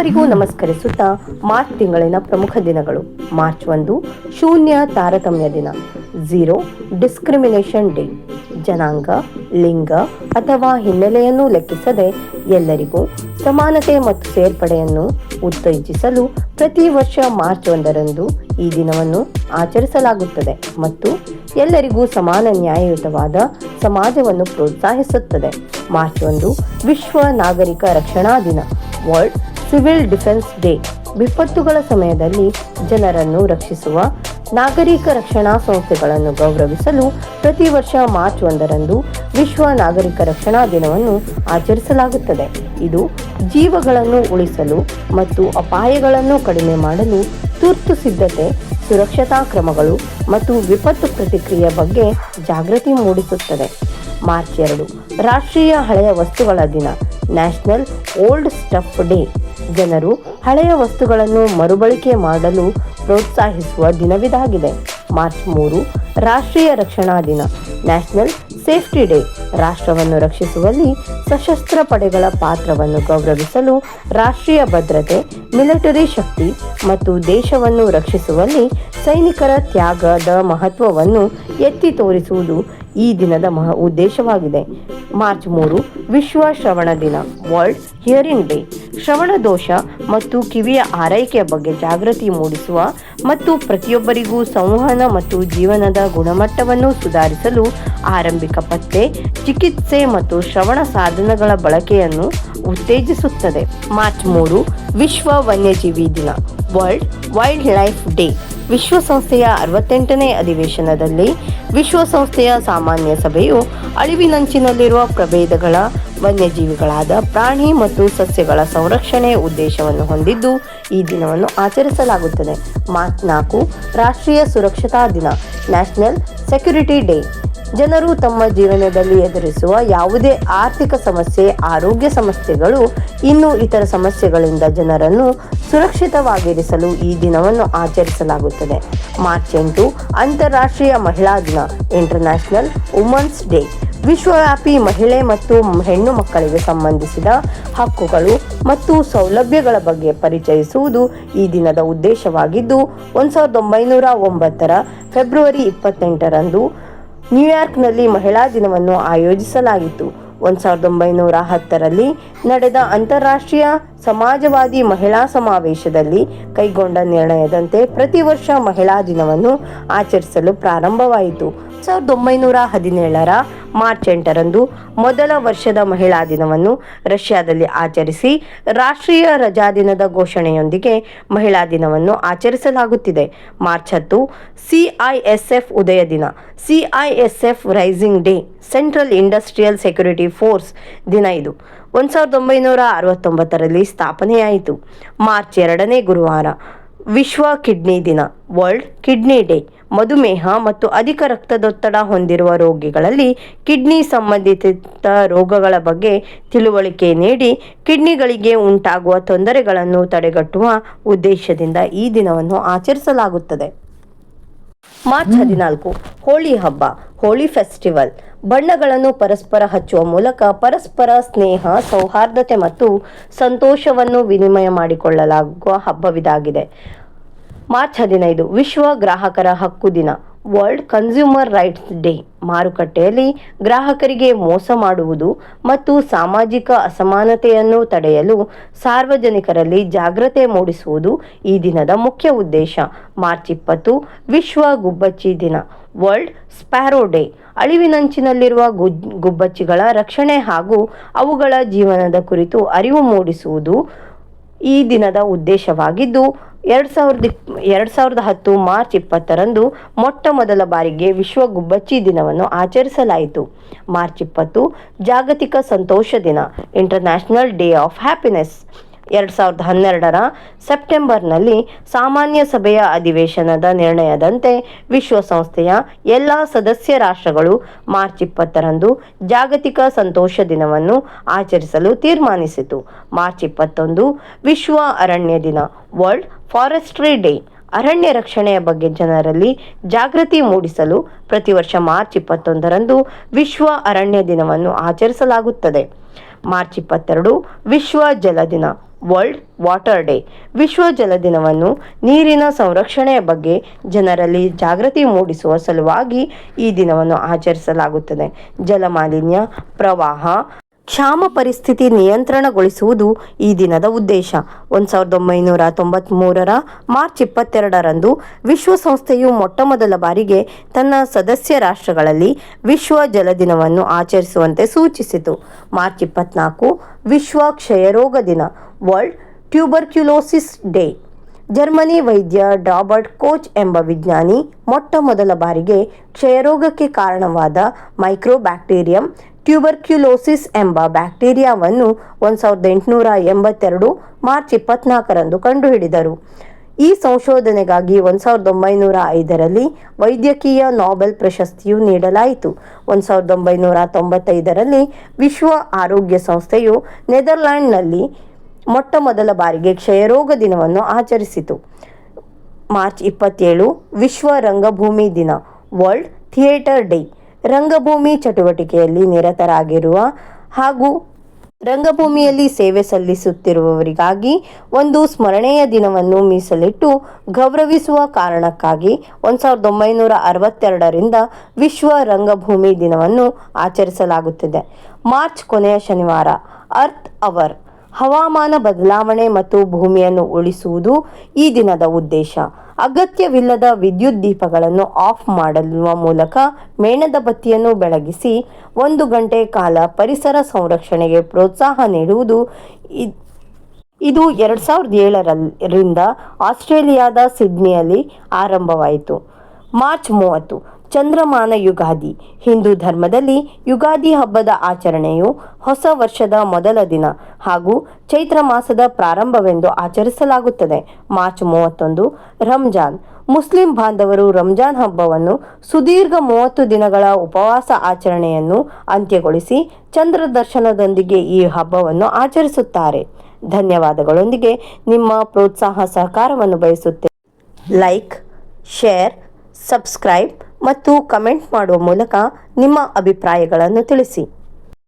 ದೇವರಿಗೂ ನಮಸ್ಕರಿಸುತ್ತಾ ಮಾರ್ಚ್ ತಿಂಗಳಿನ ಪ್ರಮುಖ ದಿನಗಳು. ಮಾರ್ಚ್ ಒಂದು ಶೂನ್ಯ ತಾರತಮ್ಯ ದಿನ. ಝೀರೋ ಡಿಸ್ಕ್ರಿಮಿನೇಷನ್ ಡೇ ಜನಾಂಗ, ಲಿಂಗ ಅಥವಾ ಹಿನ್ನೆಲೆಯನ್ನು ಲೆಕ್ಕಿಸದೆ ಎಲ್ಲರಿಗೂ ಸಮಾನತೆ ಮತ್ತು ಸೇರ್ಪಡೆಯನ್ನು ಉತ್ತೇಜಿಸಲು ಪ್ರತಿ ವರ್ಷ ಮಾರ್ಚ್ ಒಂದರಂದು ಈ ದಿನವನ್ನು ಆಚರಿಸಲಾಗುತ್ತದೆ ಮತ್ತು ಎಲ್ಲರಿಗೂ ಸಮಾನ ನ್ಯಾಯಯುತವಾದ ಸಮಾಜವನ್ನು ಪ್ರೋತ್ಸಾಹಿಸುತ್ತದೆ. ಮಾರ್ಚ್ ಒಂದು ವಿಶ್ವ ನಾಗರಿಕ ರಕ್ಷಣಾ ದಿನ. World civil defence day. ವಿಪತ್ತುಗಳ ಸಮಯದಲ್ಲಿ ಜನರನ್ನು ರಕ್ಷಿಸುವ ನಾಗರಿಕ ರಕ್ಷಣಾ ಸಂಸ್ಥೆಗಳನ್ನು ಗೌರವಿಸಲು ಪ್ರತಿ ವರ್ಷ ಮಾರ್ಚ್ ಒಂದರಂದು ವಿಶ್ವ ನಾಗರಿಕ ರಕ್ಷಣಾ ದಿನವನ್ನು ಆಚರಿಸಲಾಗುತ್ತದೆ. ಇದು ಜೀವಗಳನ್ನು ಉಳಿಸಲು ಮತ್ತು ಅಪಾಯಗಳನ್ನು ಕಡಿಮೆ ಮಾಡಲು ತುರ್ತು ಸಿದ್ಧತೆ, ಸುರಕ್ಷತಾ ಕ್ರಮಗಳು ಮತ್ತು ವಿಪತ್ತು ಪ್ರತಿಕ್ರಿಯೆ ಬಗ್ಗೆ ಜಾಗೃತಿ ಮೂಡಿಸುತ್ತದೆ. ಮಾರ್ಚ್ ಎರಡು, ರಾಷ್ಟ್ರೀಯ ಹಳೆಯ ವಸ್ತುಗಳ ದಿನ, ನ್ಯಾಷನಲ್ ಓಲ್ಡ್ ಸ್ಟಫ್ ಡೇ. ಜನರು ಹಳೆಯ ವಸ್ತುಗಳನ್ನು ಮರುಬಳಕೆ ಮಾಡಲು ಪ್ರೋತ್ಸಾಹಿಸುವ ದಿನವಿದಾಗಿದೆ. ಮಾರ್ಚ್ ಮೂರು, ರಾಷ್ಟ್ರೀಯ ರಕ್ಷಣಾ ದಿನ. National safety day. ರಾಷ್ಟ್ರವನ್ನು ರಕ್ಷಿಸುವಲ್ಲಿ ಸಶಸ್ತ್ರ ಪಡೆಗಳ ಪಾತ್ರವನ್ನು ಗೌರವಿಸಲು ರಾಷ್ಟ್ರೀಯ ಭದ್ರತೆ, ಮಿಲಿಟರಿ ಶಕ್ತಿ ಮತ್ತು ದೇಶವನ್ನು ರಕ್ಷಿಸುವಲ್ಲಿ ಸೈನಿಕರ ತ್ಯಾಗದ ಮಹತ್ವವನ್ನು ಎತ್ತಿ ತೋರಿಸುವುದು ಈ ದಿನದ ಮಹ ಉದ್ದೇಶವಾಗಿದೆ. ಮಾರ್ಚ್ ಮೂರು, ವಿಶ್ವ ಶ್ರವಣ ದಿನ ವರ್ಲ್ಡ್ ಹಿಯರಿಂಗ್ ಡೇ ಶ್ರವಣ ದೋಷ ಮತ್ತು ಕಿವಿಯ ಆರೈಕೆಯ ಬಗ್ಗೆ ಜಾಗೃತಿ ಮೂಡಿಸುವ ಮತ್ತು ಪ್ರತಿಯೊಬ್ಬರಿಗೂ ಸಂವಹನ ಮತ್ತು ಜೀವನದ ಗುಣಮಟ್ಟವನ್ನು ಸುಧಾರಿಸಲು ಆರಂಭಿಕ ಪತ್ತೆ, ಚಿಕಿತ್ಸೆ ಮತ್ತು ಶ್ರವಣ ಸಾಧನಗಳ ಬಳಕೆಯನ್ನು ಉತ್ತೇಜಿಸುತ್ತದೆ. ಮಾರ್ಚ್ ಮೂರು, ವಿಶ್ವ ವನ್ಯಜೀವಿ ದಿನ, ವರ್ಲ್ಡ್ ವೈಲ್ಡ್ ಲೈಫ್ ಡೇ. ವಿಶ್ವಸಂಸ್ಥೆಯ ಅರವತ್ತೆಂಟನೇ ಅಧಿವೇಶನದಲ್ಲಿ ವಿಶ್ವಸಂಸ್ಥೆಯ ಸಾಮಾನ್ಯ ಸಭೆಯು ಅಳಿವಿನಂಚಿನಲ್ಲಿರುವ ಪ್ರಭೇದಗಳ, ವನ್ಯಜೀವಿಗಳಾದ ಪ್ರಾಣಿ ಮತ್ತು ಸಸ್ಯಗಳ ಸಂರಕ್ಷಣೆ ಉದ್ದೇಶವನ್ನು ಹೊಂದಿದ್ದು ಈ ದಿನವನ್ನು ಆಚರಿಸಲಾಗುತ್ತದೆ. ಮಾರ್ಚ್ ನಾಲ್ಕು, ರಾಷ್ಟ್ರೀಯ ಸುರಕ್ಷತಾ ದಿನ, ನ್ಯಾಷನಲ್ ಸೆಕ್ಯುರಿಟಿ ಡೇ. ಜನರು ತಮ್ಮ ಜೀವನದಲ್ಲಿ ಎದುರಿಸುವ ಯಾವುದೇ ಆರ್ಥಿಕ ಸಮಸ್ಯೆ, ಆರೋಗ್ಯ ಸಮಸ್ಯೆಗಳು, ಇನ್ನು ಇತರ ಸಮಸ್ಯೆಗಳಿಂದ ಜನರನ್ನು ಸುರಕ್ಷಿತವಾಗಿರಿಸಲು ಈ ದಿನವನ್ನು ಆಚರಿಸಲಾಗುತ್ತದೆ. ಮಾರ್ಚ್ ಎಂಟು, ಅಂತಾರಾಷ್ಟ್ರೀಯ ಮಹಿಳಾ ದಿನ, ಇಂಟರ್ನ್ಯಾಷನಲ್ ವುಮನ್ಸ್ ಡೇ. ವಿಶ್ವವ್ಯಾಪಿ ಮಹಿಳೆ ಮತ್ತು ಹೆಣ್ಣು ಮಕ್ಕಳಿಗೆ ಸಂಬಂಧಿಸಿದ ಹಕ್ಕುಗಳು ಮತ್ತು ಸೌಲಭ್ಯಗಳ ಬಗ್ಗೆ ಪರಿಚಯಿಸುವುದು ಈ ದಿನದ ಉದ್ದೇಶವಾಗಿದ್ದು, ಒಂದು ಸಾವಿರದ ಒಂಬೈನೂರ ಒಂಬತ್ತರ ಫೆಬ್ರವರಿ ಇಪ್ಪತ್ತೆಂಟರಂದು ನ್ಯೂಯಾರ್ಕ್ನಲ್ಲಿ ಮಹಿಳಾ ದಿನವನ್ನು ಆಯೋಜಿಸಲಾಗಿತ್ತು. ಒಂದು ಸಾವಿರದ ಒಂಬೈನೂರ ಹತ್ತರಲ್ಲಿ ನಡೆದ ಅಂತಾರಾಷ್ಟ್ರೀಯ ಸಮಾಜವಾದಿ ಮಹಿಳಾ ಸಮಾವೇಶದಲ್ಲಿ ಕೈಗೊಂಡ ನಿರ್ಣಯದಂತೆ ಪ್ರತಿ ವರ್ಷ ಮಹಿಳಾ ದಿನವನ್ನು ಆಚರಿಸಲು ಪ್ರಾರಂಭವಾಯಿತು. ಸಾವಿರದ ಒಂಬೈನೂರ ಹದಿನೇಳರ ಮಾರ್ಚ್ ಎಂಟರಂದು ಮೊದಲ ವರ್ಷದ ಮಹಿಳಾ ದಿನವನ್ನು ರಷ್ಯಾದಲ್ಲಿ ಆಚರಿಸಿ ರಾಷ್ಟ್ರೀಯ ರಜಾ ದಿನದ ಘೋಷಣೆಯೊಂದಿಗೆ ಮಹಿಳಾ ದಿನವನ್ನು ಆಚರಿಸಲಾಗುತ್ತಿದೆ. ಮಾರ್ಚ್ ಹತ್ತು ಸಿಐಎಸ್ಎಫ್ ಉದಯ ದಿನ. CISF rising day, central industrial security force ದಿನ ಇದು. ಒಂದು ಸಾವಿರದ ಒಂಬೈನೂರ ಅರವತ್ತೊಂಬತ್ತರಲ್ಲಿ ಸ್ಥಾಪನೆಯಾಯಿತು ಮಾರ್ಚ್ ಎರಡನೇ ಗುರುವಾರ, ವಿಶ್ವ ಕಿಡ್ನಿ ದಿನ, ವರ್ಲ್ಡ್ ಕಿಡ್ನಿ ಡೇ. ಮಧುಮೇಹ ಮತ್ತು ಅಧಿಕ ರಕ್ತದೊತ್ತಡ ಹೊಂದಿರುವ ರೋಗಿಗಳಲ್ಲಿ ಕಿಡ್ನಿ ಸಂಬಂಧಿತ ರೋಗಗಳ ಬಗ್ಗೆ ತಿಳುವಳಿಕೆ ನೀಡಿ, ಕಿಡ್ನಿಗಳಿಗೆ ಉಂಟಾಗುವ ತೊಂದರೆಗಳನ್ನು ತಡೆಗಟ್ಟುವ ಉದ್ದೇಶದಿಂದ ಈ ದಿನವನ್ನು ಆಚರಿಸಲಾಗುತ್ತದೆ. ಮಾರ್ಚ್ ಹದಿನಾಲ್ಕು, ಹೋಳಿ ಹಬ್ಬ, ಹೋಳಿ ಫೆಸ್ಟಿವಲ್. ಬಣ್ಣಗಳನ್ನು ಪರಸ್ಪರ ಹಚ್ಚುವ ಮೂಲಕ ಪರಸ್ಪರ ಸ್ನೇಹ, ಸೌಹಾರ್ದತೆ ಮತ್ತು ಸಂತೋಷವನ್ನು ವಿನಿಮಯ ಮಾಡಿಕೊಳ್ಳಲಾಗುವ ಹಬ್ಬವಿದಾಗಿದೆ. ಮಾರ್ಚ್ ಹದಿನೈದು, ವಿಶ್ವ ಗ್ರಾಹಕರ ಹಕ್ಕು ದಿನ. ವರ್ಲ್ಡ್ ಕನ್ಸ್ಯೂಮರ್ ರೈಟ್ಸ್ ಡೇ ಮಾರುಕಟ್ಟೆಯಲ್ಲಿ ಗ್ರಾಹಕರಿಗೆ ಮೋಸ ಮಾಡುವುದು ಮತ್ತು ಸಾಮಾಜಿಕ ಅಸಮಾನತೆಯನ್ನು ತಡೆಯಲು ಸಾರ್ವಜನಿಕರಲ್ಲಿ ಜಾಗ್ರತೆ ಮೂಡಿಸುವುದು ಈ ದಿನದ ಮುಖ್ಯ ಉದ್ದೇಶ. ಮಾರ್ಚ್ ಇಪ್ಪತ್ತು, ವಿಶ್ವ ಗುಬ್ಬಚ್ಚಿ ದಿನ, ವರ್ಲ್ಡ್ ಸ್ಪ್ಯಾರೋ ಡೇ. ಅಳಿವಿನಂಚಿನಲ್ಲಿರುವ ಗುಬ್ಬಚ್ಚಿಗಳ ರಕ್ಷಣೆ ಹಾಗೂ ಅವುಗಳ ಜೀವನದ ಕುರಿತು ಅರಿವು ಮೂಡಿಸುವುದು ಈ ದಿನದ ಉದ್ದೇಶವಾಗಿದ್ದು ಎರಡು ಸಾವಿರದ ಎರಡು ಸಾವಿರದ ಹತ್ತು ಮಾರ್ಚ್ ಇಪ್ಪತ್ತರಂದು ಮೊಟ್ಟ ಮೊದಲ ಬಾರಿಗೆ ವಿಶ್ವ ಗುಬ್ಬಚ್ಚಿ ದಿನವನ್ನು ಆಚರಿಸಲಾಯಿತು. ಮಾರ್ಚ್ ಇಪ್ಪತ್ತು ಜಾಗತಿಕ ಸಂತೋಷ ದಿನ ಇಂಟರ್ನ್ಯಾಷನಲ್ ಡೇ ಆಫ್ ಹ್ಯಾಪಿನೆಸ್ ಎರಡು ಸಾವಿರದ ಹನ್ನೆರಡರ ಸೆಪ್ಟೆಂಬರ್ನಲ್ಲಿ ಸಾಮಾನ್ಯ ಸಭೆಯ ಅಧಿವೇಶನದ ನಿರ್ಣಯದಂತೆ ವಿಶ್ವಸಂಸ್ಥೆಯ ಎಲ್ಲ ಸದಸ್ಯ ರಾಷ್ಟ್ರಗಳು ಮಾರ್ಚ್ ಇಪ್ಪತ್ತರಂದು ಜಾಗತಿಕ ಸಂತೋಷ ದಿನವನ್ನು ಆಚರಿಸಲು ತೀರ್ಮಾನಿಸಿತು. ಮಾರ್ಚ್ ಇಪ್ಪತ್ತೊಂದು ವಿಶ್ವ ಅರಣ್ಯ ದಿನ, ವರ್ಲ್ಡ್ ಫಾರೆಸ್ಟ್ರಿ ಡೇ. ಅರಣ್ಯ ರಕ್ಷಣೆಯ ಬಗ್ಗೆ ಜನರಲ್ಲಿ ಜಾಗೃತಿ ಮೂಡಿಸಲು ಪ್ರತಿ ವರ್ಷ ಮಾರ್ಚ್ ಇಪ್ಪತ್ತೊಂದರಂದು ವಿಶ್ವ ಅರಣ್ಯ ದಿನವನ್ನು ಆಚರಿಸಲಾಗುತ್ತದೆ. ಮಾರ್ಚ್ ಇಪ್ಪತ್ತೆರಡು ವಿಶ್ವ ಜಲ ದಿನ ವರ್ಲ್ಡ್ ವಾಟರ್ ಡೇ. ವಿಶ್ವ ಜಲ ದಿನವನ್ನು ನೀರಿನ ಸಂರಕ್ಷಣೆಯ ಬಗ್ಗೆ ಜನರಲ್ಲಿ ಜಾಗೃತಿ ಮೂಡಿಸುವ ಸಲುವಾಗಿ ಈ ದಿನವನ್ನು ಆಚರಿಸಲಾಗುತ್ತದೆ. ಜಲಮಾಲಿನ್ಯ ಪ್ರವಾಹ ಕ್ಷಾಮ ಪರಿಸ್ಥಿತಿ ನಿಯಂತ್ರಣಗೊಳಿಸುವುದು ಈ ದಿನದ ಉದ್ದೇಶ. ಒಂದು ಸಾವಿರದ ಒಂಬೈನೂರ ತೊಂಬತ್ತ್ಮೂರರ ಮಾರ್ಚ್ ಇಪ್ಪತ್ತೆರಡರಂದು ವಿಶ್ವಸಂಸ್ಥೆಯು ಮೊಟ್ಟಮೊದಲ ಬಾರಿಗೆ ತನ್ನ ಸದಸ್ಯ ರಾಷ್ಟ್ರಗಳಲ್ಲಿ ವಿಶ್ವ ಜಲ ದಿನವನ್ನು ಆಚರಿಸುವಂತೆ ಸೂಚಿಸಿತು. ಮಾರ್ಚ್ ಇಪ್ಪತ್ನಾಲ್ಕು ವಿಶ್ವ ಕ್ಷಯರೋಗ ದಿನ, ವರ್ಲ್ಡ್ ಟ್ಯೂಬರ್ಕ್ಯುಲೋಸಿಸ್ ಡೇ. ಜರ್ಮನಿ ವೈದ್ಯ ಡಾಬರ್ಟ್ ಕೋಚ್ ಎಂಬ ವಿಜ್ಞಾನಿ ಮೊಟ್ಟ ಮೊದಲ ಬಾರಿಗೆ ಕ್ಷಯರೋಗಕ್ಕೆ ಕಾರಣವಾದ ಮೈಕ್ರೋಬ್ಯಾಕ್ಟೀರಿಯಂ ಟ್ಯೂಬರ್ಕ್ಯುಲೋಸಿಸ್ ಎಂಬ ಬ್ಯಾಕ್ಟೀರಿಯಾವನ್ನು ಒಂದು ಸಾವಿರದ ಎಂಟುನೂರ ಎಂಬತ್ತೆರಡು ಮಾರ್ಚ್ ಇಪ್ಪತ್ನಾಲ್ಕರಂದು ಕಂಡುಹಿಡಿದರು. ಈ ಸಂಶೋಧನೆಗಾಗಿ ಒಂದು ಸಾವಿರದ ಒಂಬೈನೂರ ಐದರಲ್ಲಿ ವೈದ್ಯಕೀಯ ನೊಬೆಲ್ ಪ್ರಶಸ್ತಿಯು ನೀಡಲಾಯಿತು. ಒಂದು ಸಾವಿರದ ಒಂಬೈನೂರ ತೊಂಬತ್ತೈದರಲ್ಲಿ ವಿಶ್ವ ಆರೋಗ್ಯ ಸಂಸ್ಥೆಯು ನೆದರ್ಲ್ಯಾಂಡ್ನಲ್ಲಿ ಮೊಟ್ಟ ಮೊದಲ ಬಾರಿಗೆ ಕ್ಷಯರೋಗ ದಿನವನ್ನು ಆಚರಿಸಿತು. ಮಾರ್ಚ್ ಇಪ್ಪತ್ತೇಳು ವಿಶ್ವ ರಂಗಭೂಮಿ ದಿನ, ವರ್ಲ್ಡ್ ಥಿಯೇಟರ್ ಡೇ ರಂಗಭೂಮಿ ಚಟುವಟಿಕೆಯಲ್ಲಿ ನಿರತರಾಗಿರುವ ಹಾಗೂ ರಂಗಭೂಮಿಯಲ್ಲಿ ಸೇವೆ ಸಲ್ಲಿಸುತ್ತಿರುವವರಿಗಾಗಿ ಒಂದು ಸ್ಮರಣೆಯ ದಿನವನ್ನು ಮೀಸಲಿಟ್ಟು ಗೌರವಿಸುವ ಕಾರಣಕ್ಕಾಗಿ ಒಂದು ಸಾವಿರದ ಒಂಬೈನೂರ ಅರವತ್ತೆರಡರಿಂದ ವಿಶ್ವ ರಂಗಭೂಮಿ ದಿನವನ್ನು ಆಚರಿಸಲಾಗುತ್ತಿದೆ. ಮಾರ್ಚ್ ಕೊನೆಯ ಶನಿವಾರ ಅರ್ಥ್ ಅವರ್ ಹವಾಮಾನ ಬದಲಾವಣೆ ಮತ್ತು ಭೂಮಿಯನ್ನು ಉಳಿಸುವುದು ಈ ದಿನದ ಉದ್ದೇಶ. ಅಗತ್ಯವಿಲ್ಲದ ವಿದ್ಯುತ್ ದೀಪಗಳನ್ನು ಆಫ್ ಮಾಡುವ ಮೂಲಕ ಮೇಣದ ಬತ್ತಿಯನ್ನು ಬೆಳಗಿಸಿ ಒಂದು ಗಂಟೆ ಕಾಲ ಪರಿಸರ ಸಂರಕ್ಷಣೆಗೆ ಪ್ರೋತ್ಸಾಹ ನೀಡುವುದು ಇದು ಎರಡು ಸಾವಿರದ ಏಳರಿಂದ ಆಸ್ಟ್ರೇಲಿಯಾದ ಸಿಡ್ನಿಯಲ್ಲಿ ಆರಂಭವಾಯಿತು. ಮಾರ್ಚ್ ಮೂವತ್ತು ಚಂದ್ರಮಾನ ಯುಗಾದಿ. ಹಿಂದೂ ಧರ್ಮದಲ್ಲಿ ಯುಗಾದಿ ಹಬ್ಬದ ಆಚರಣೆಯು ಹೊಸ ವರ್ಷದ ಮೊದಲ ದಿನ ಹಾಗೂ ಚೈತ್ರ ಮಾಸದ ಪ್ರಾರಂಭವೆಂದು ಆಚರಿಸಲಾಗುತ್ತದೆ. ಮಾರ್ಚ್ ಮೂವತ್ತೊಂದು, ರಂಜಾನ್. ಮುಸ್ಲಿಂ ಬಾಂಧವರು ರಂಜಾನ್ ಹಬ್ಬವನ್ನು ಸುದೀರ್ಘ ಮೂವತ್ತು ದಿನಗಳ ಉಪವಾಸ ಆಚರಣೆಯನ್ನು ಅಂತ್ಯಗೊಳಿಸಿ ಚಂದ್ರ ದರ್ಶನದೊಂದಿಗೆ ಈ ಹಬ್ಬವನ್ನು ಆಚರಿಸುತ್ತಾರೆ. ಧನ್ಯವಾದಗಳೊಂದಿಗೆ ನಿಮ್ಮ ಪ್ರೋತ್ಸಾಹ ಸಹಕಾರವನ್ನು ಬಯಸುತ್ತೇನೆ. ಲೈಕ್, ಶೇರ್ ಸಬ್ಸ್ಕ್ರೈಬ್ ಮತ್ತು ಕಮೆಂಟ್ ಮಾಡುವ ಮೂಲಕ ನಿಮ್ಮ ಅಭಿಪ್ರಾಯಗಳನ್ನು ತಿಳಿಸಿ.